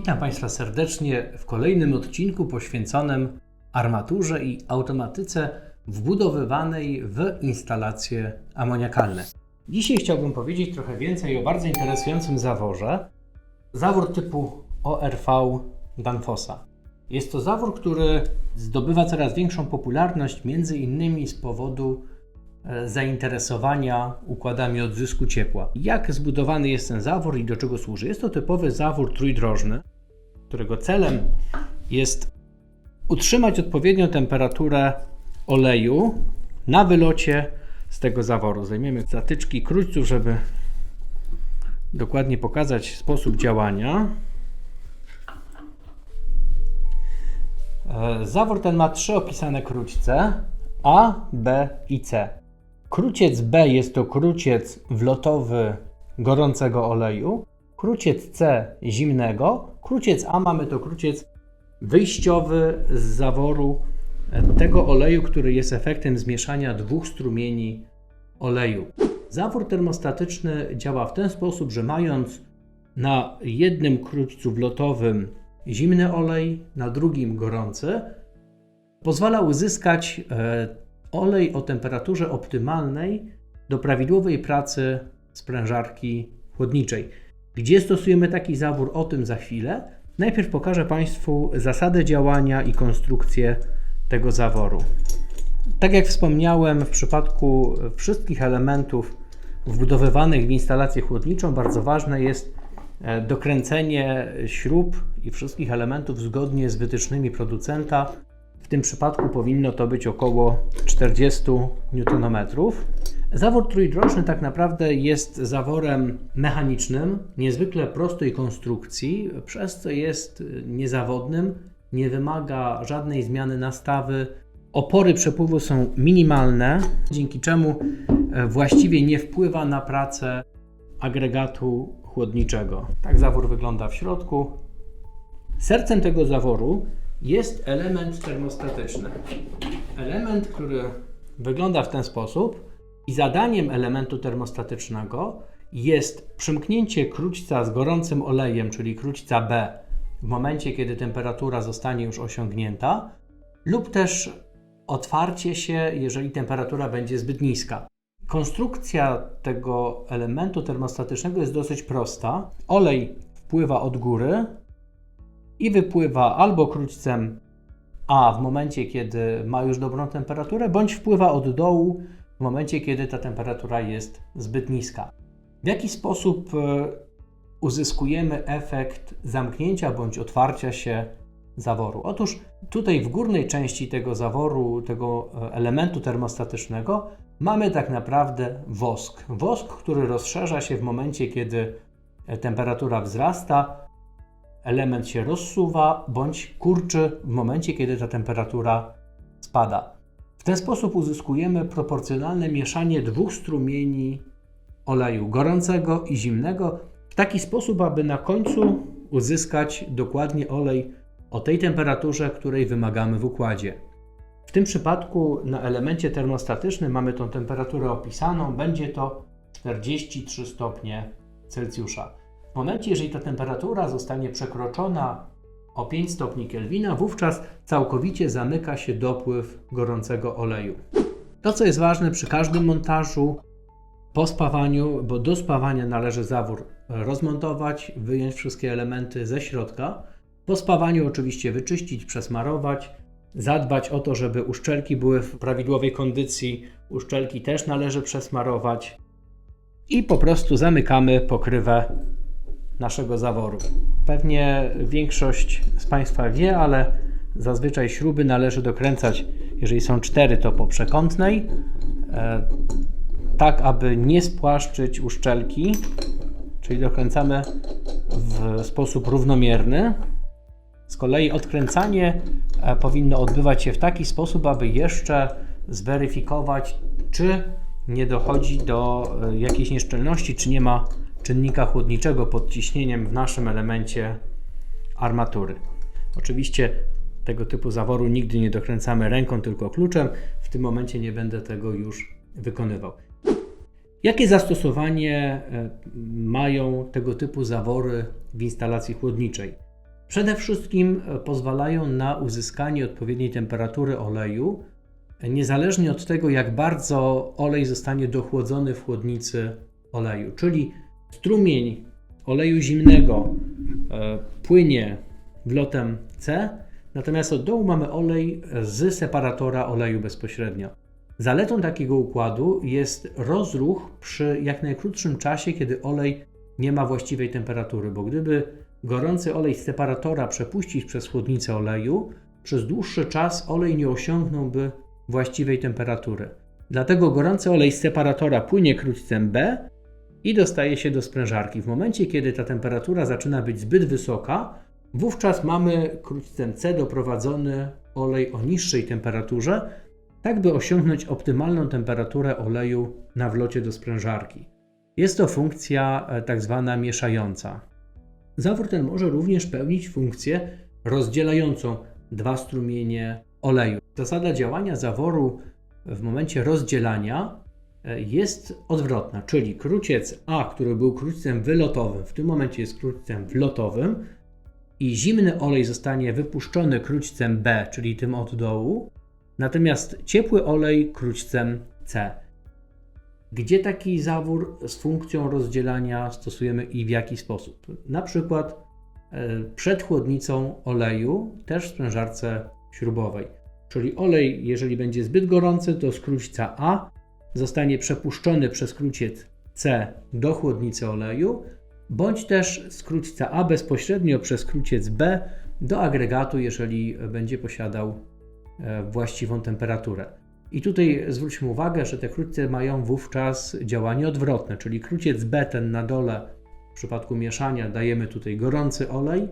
Witam Państwa serdecznie w kolejnym odcinku poświęconym armaturze i automatyce wbudowywanej w instalacje amoniakalne. Dzisiaj chciałbym powiedzieć trochę więcej o bardzo interesującym zaworze. Zawór typu ORV Danfossa. Jest to zawór, który zdobywa coraz większą popularność, między innymi z powodu zainteresowania układami odzysku ciepła. Jak zbudowany jest ten zawór i do czego służy? Jest to typowy zawór trójdrożny, którego celem jest utrzymać odpowiednią temperaturę oleju na wylocie z tego zaworu. Zajmiemy zatyczki krójców, żeby dokładnie pokazać sposób działania. E, Zawór ten ma trzy opisane króćce A, B i C. Króciec B jest to króciec wlotowy gorącego oleju, króciec C zimnego, króciec A mamy to króciec wyjściowy z zaworu tego oleju, który jest efektem zmieszania dwóch strumieni oleju. Zawór termostatyczny działa w ten sposób, że mając na jednym króćcu wlotowym zimny olej, na drugim gorący, pozwala uzyskać e, olej o temperaturze optymalnej do prawidłowej pracy sprężarki chłodniczej. Gdzie stosujemy taki zawór? O tym za chwilę. Najpierw pokażę Państwu zasadę działania i konstrukcję tego zaworu. Tak jak wspomniałem, w przypadku wszystkich elementów wbudowywanych w instalację chłodniczą, bardzo ważne jest e, dokręcenie śrub i wszystkich elementów zgodnie z wytycznymi producenta. Tym przypadku powinno to być około 40 Nm. Zawór trójdroczny tak naprawdę jest zaworem mechanicznym, niezwykle prostej konstrukcji, przez co jest niezawodnym, nie wymaga żadnej zmiany nastawy. Opory przepływu są minimalne, dzięki czemu e, właściwie nie wpływa na pracę agregatu chłodniczego. Tak zawór wygląda w środku. Sercem tego zaworu jest element termostatyczny. Element, który wygląda w ten sposób i zadaniem elementu termostatycznego jest przymknięcie króćca z gorącym olejem, czyli króćca B, w momencie kiedy temperatura zostanie już osiągnięta, lub też otwarcie się, jeżeli temperatura będzie zbyt niska. Konstrukcja tego elementu termostatycznego jest dosyć prosta. Olej wpływa od góry i wypływa albo króćcem A w momencie, kiedy ma już dobrą temperaturę, bądź wpływa od dołu w momencie, kiedy ta temperatura jest zbyt niska. W jaki sposób e, uzyskujemy efekt zamknięcia bądź otwarcia się zaworu? Otóż tutaj w górnej części tego zaworu, tego e, elementu termostatycznego, mamy tak naprawdę wosk. Wosk, który rozszerza się w momencie, kiedy e, temperatura wzrasta, element się rozsuwa bądź kurczy w momencie, kiedy ta temperatura spada. W ten sposób uzyskujemy proporcjonalne mieszanie dwóch strumieni oleju gorącego i zimnego w taki sposób, aby na końcu uzyskać dokładnie olej o tej temperaturze, której wymagamy w układzie. W tym przypadku na elemencie termostatycznym mamy tą temperaturę opisaną, będzie to 43 stopnie Celsjusza. W momencie, jeżeli ta temperatura zostanie przekroczona o 5 stopni Kelwina, wówczas całkowicie zamyka się dopływ gorącego oleju. To, co jest ważne przy każdym montażu, po spawaniu, bo do spawania należy zawór rozmontować, wyjąć wszystkie elementy ze środka. Po spawaniu oczywiście wyczyścić, przesmarować, zadbać o to, żeby uszczelki były w prawidłowej kondycji. Uszczelki też należy przesmarować i po prostu zamykamy pokrywę naszego zaworu. Pewnie większość z Państwa wie, ale zazwyczaj śruby należy dokręcać, jeżeli są cztery, to po przekątnej, e, tak aby nie spłaszczyć uszczelki, czyli dokręcamy w sposób równomierny. Z kolei odkręcanie e, powinno odbywać się w taki sposób, aby jeszcze zweryfikować, czy nie dochodzi do e, jakiejś nieszczelności, czy nie ma czynnika chłodniczego pod ciśnieniem w naszym elemencie armatury. Oczywiście tego typu zaworu nigdy nie dokręcamy ręką, tylko kluczem. W tym momencie nie będę tego już wykonywał. Jakie zastosowanie e, mają tego typu zawory w instalacji chłodniczej? Przede wszystkim e, pozwalają na uzyskanie odpowiedniej temperatury oleju, e, niezależnie od tego, jak bardzo olej zostanie dochłodzony w chłodnicy oleju. Czyli strumień oleju zimnego e, płynie wlotem C, natomiast od dołu mamy olej z separatora oleju bezpośrednio. Zaletą takiego układu jest rozruch przy jak najkrótszym czasie, kiedy olej nie ma właściwej temperatury, bo gdyby gorący olej z separatora przepuścić przez chłodnicę oleju, przez dłuższy czas olej nie osiągnąłby właściwej temperatury. Dlatego gorący olej z separatora płynie krótcem B i dostaje się do sprężarki. W momencie, kiedy ta temperatura zaczyna być zbyt wysoka, wówczas mamy krótcem C doprowadzony olej o niższej temperaturze, tak by osiągnąć optymalną temperaturę oleju na wlocie do sprężarki. Jest to funkcja e, tak zwana mieszająca. Zawór ten może również pełnić funkcję rozdzielającą dwa strumienie oleju. Zasada działania zaworu w momencie rozdzielania jest odwrotna, czyli kruciec A, który był krucem wylotowym, w tym momencie jest krucem wlotowym i zimny olej zostanie wypuszczony krućcem B, czyli tym od dołu, natomiast ciepły olej krućcem C. Gdzie taki zawór z funkcją rozdzielania stosujemy i w jaki sposób? Na przykład e, przed chłodnicą oleju, też w sprężarce śrubowej. Czyli olej, jeżeli będzie zbyt gorący, to z krućca A zostanie przepuszczony przez kruciec C do chłodnicy oleju, bądź też z A bezpośrednio przez kruciec B do agregatu, jeżeli będzie posiadał e, właściwą temperaturę. I tutaj zwróćmy uwagę, że te krućce mają wówczas działanie odwrotne, czyli kruciec B ten na dole w przypadku mieszania dajemy tutaj gorący olej,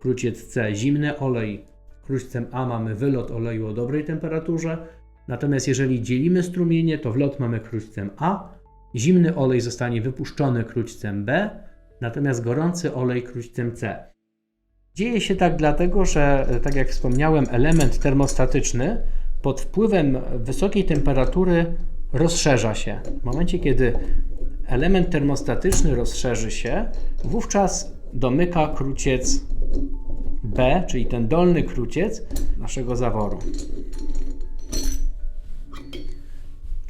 kruciec C zimny olej, krućcem A mamy wylot oleju o dobrej temperaturze, natomiast jeżeli dzielimy strumienie, to wlot mamy krućcem A, zimny olej zostanie wypuszczony krućcem B, natomiast gorący olej krućcem C. Dzieje się tak dlatego, że tak jak wspomniałem, element termostatyczny pod wpływem wysokiej temperatury rozszerza się. W momencie, kiedy element termostatyczny rozszerzy się, wówczas domyka kruciec B, czyli ten dolny kruciec naszego zaworu.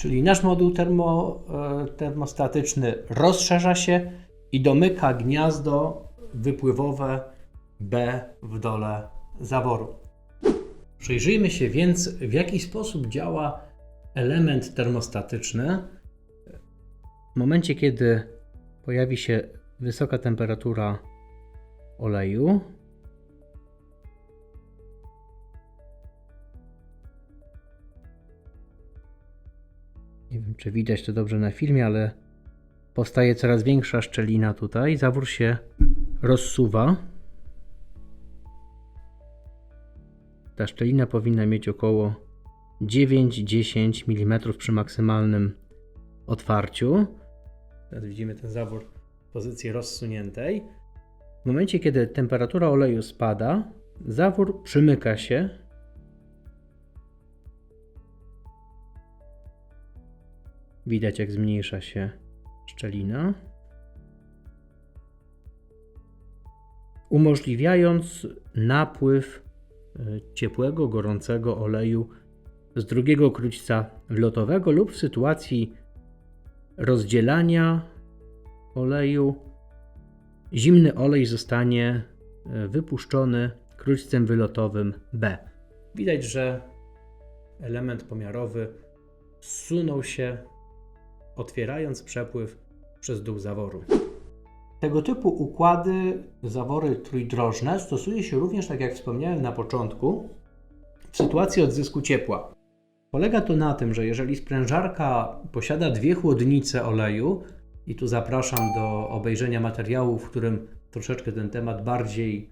Czyli nasz moduł termo, e, termostatyczny rozszerza się i domyka gniazdo wypływowe B w dole zaworu. Przyjrzyjmy się więc, w jaki sposób działa element termostatyczny. W momencie, kiedy pojawi się wysoka temperatura oleju, nie wiem, czy widać to dobrze na filmie, ale powstaje coraz większa szczelina tutaj. Zawór się rozsuwa. Ta szczelina powinna mieć około 9-10 mm przy maksymalnym otwarciu. Teraz widzimy ten zawór w pozycji rozsuniętej. W momencie, kiedy temperatura oleju spada, zawór przymyka się. Widać, jak zmniejsza się szczelina. Umożliwiając napływ E, ciepłego, gorącego oleju z drugiego krućca wlotowego lub w sytuacji rozdzielania oleju zimny olej zostanie e, wypuszczony krućcem wylotowym B. Widać, że element pomiarowy zsunął się, otwierając przepływ przez dół zaworu. Tego typu układy, zawory trójdrożne stosuje się również, tak jak wspomniałem na początku, w sytuacji odzysku ciepła. Polega to na tym, że jeżeli sprężarka posiada dwie chłodnice oleju, i tu zapraszam do obejrzenia materiału, w którym troszeczkę ten temat bardziej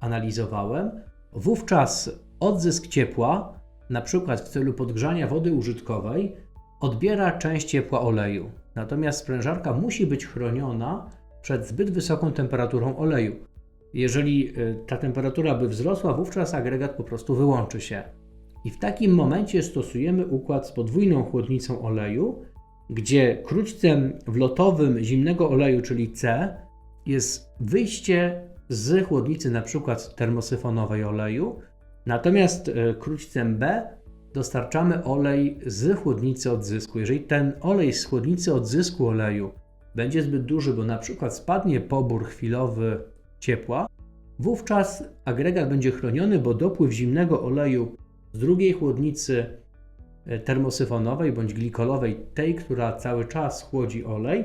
analizowałem, wówczas odzysk ciepła, na przykład w celu podgrzania wody użytkowej, odbiera część ciepła oleju. Natomiast sprężarka musi być chroniona przed zbyt wysoką temperaturą oleju. Jeżeli y, ta temperatura by wzrosła, wówczas agregat po prostu wyłączy się. I w takim momencie stosujemy układ z podwójną chłodnicą oleju, gdzie krućcem wlotowym zimnego oleju, czyli C, jest wyjście z chłodnicy przykład termosyfonowej oleju, natomiast e, krućcem B dostarczamy olej z chłodnicy odzysku. Jeżeli ten olej z chłodnicy odzysku oleju będzie zbyt duży, bo na przykład spadnie pobór chwilowy ciepła, wówczas agregat będzie chroniony, bo dopływ zimnego oleju z drugiej chłodnicy e, termosyfonowej bądź glikolowej, tej, która cały czas chłodzi olej,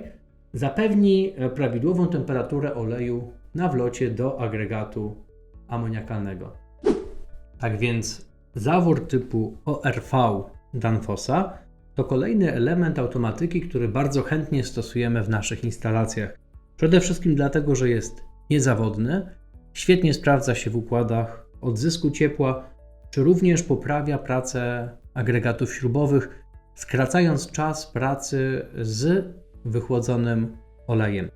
zapewni e, prawidłową temperaturę oleju na wlocie do agregatu amoniakalnego. Tak więc zawór typu ORV Danfossa to kolejny element automatyki, który bardzo chętnie stosujemy w naszych instalacjach. Przede wszystkim dlatego, że jest niezawodny, świetnie sprawdza się w układach odzysku ciepła, czy również poprawia pracę agregatów śrubowych, skracając czas pracy z wychłodzonym olejem.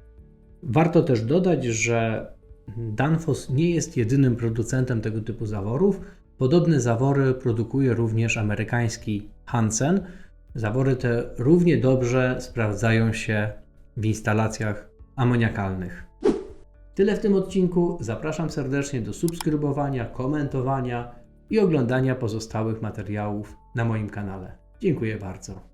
Warto też dodać, że Danfoss nie jest jedynym producentem tego typu zaworów. Podobne zawory produkuje również amerykański Hansen. Zawory te równie dobrze sprawdzają się w instalacjach amoniakalnych. Tyle w tym odcinku. Zapraszam serdecznie do subskrybowania, komentowania i oglądania pozostałych materiałów na moim kanale. Dziękuję bardzo.